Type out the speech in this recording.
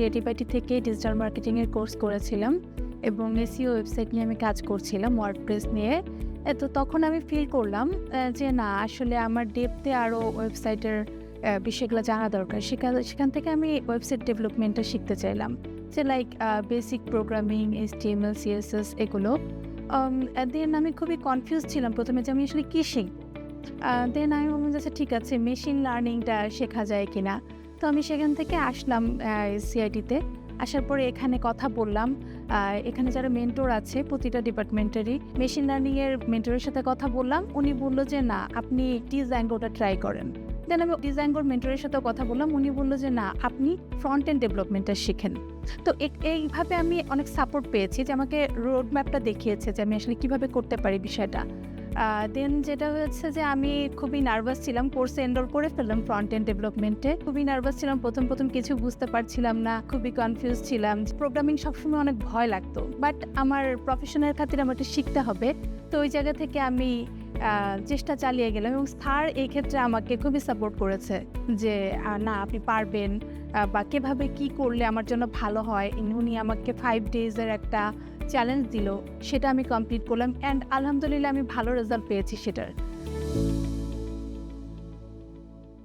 Creative IT থেকে digital মার্কেটিংয়ের course করেছিলাম এবং এসিও ওয়েবসাইট নিয়ে আমি কাজ করছিলাম ওয়ার্ডপ্রেস নিয়ে। তো তখন আমি ফিল করলাম যে না আসলে আমার ডেপতে আরও ওয়েবসাইটের বিষয়গুলো জানা দরকার। সেখান সেখান থেকে আমি ওয়েবসাইট ডেভেলপমেন্টটা শিখতে চাইলাম। যে like basic programming S T M L CSS এগুলো দেন আমি খুবই কনফিউজ ছিলাম প্রথমে যে আমি আসলে কী শিখব। দেন আমি বললাম যে আচ্ছা, ঠিক আছে মেশিন লার্নিংটা শেখা যায় কিনা। তো আমি সেখান থেকে আসলাম সিআইটিতে আসার পরে এখানে কথা বললাম। এখানে যারা মেন্টর আছে, প্রতিটা ডিপার্টমেন্টেরই মেশিন লার্নিংয়ের মেন্টরের সাথে কথা বললাম। উনি বলল যে, না, আপনি ডিজাইনগোটা ট্রাই করেন। দেন আমি ডিজাইনগোর মেন্টরের সাথে কথা বললাম। উনি বলল যে, না, আপনি ফ্রন্ট এন্ড ডেভেলপমেন্টটা শিখেন। তো এইভাবে আমি অনেক সাপোর্ট পেয়েছি যে, আমাকে রোড ম্যাপটা দেখিয়েছে যে, আমি আসলে কীভাবে করতে পারি বিষয়টা। দেন যেটা হয়েছে যে আমি খুবই নার্ভাস ছিলাম কোর্স এনরোল করে ফেললাম ফ্রন্ট এন্ড ডেভেলপমেন্টে খুবই নার্ভাস ছিলাম, প্রথম প্রথম কিছু বুঝতে পারছিলাম না, খুবই কনফিউজ ছিলাম। প্রোগ্রামিং সবসময় অনেক ভয় লাগতো বাট আমার প্রফেশনের খাতির আমাকে শিখতে হবে। তো ওই জায়গা থেকে আমি চেষ্টা চালিয়ে গেলাম এবং স্যার এই ক্ষেত্রে আমাকে খুবই সাপোর্ট করেছে যে না, আপনি পারবেন বা কীভাবে কি করলে আমার জন্য ভালো হয়? উনি আমাকে ফাইভ ডেজের একটা চ্যালেঞ্জ দিল, সেটা আমি কমপ্লিট করলাম অ্যান্ড আলহামদুলিল্লাহ আমি ভালো রেজাল্ট পেয়েছি সেটার।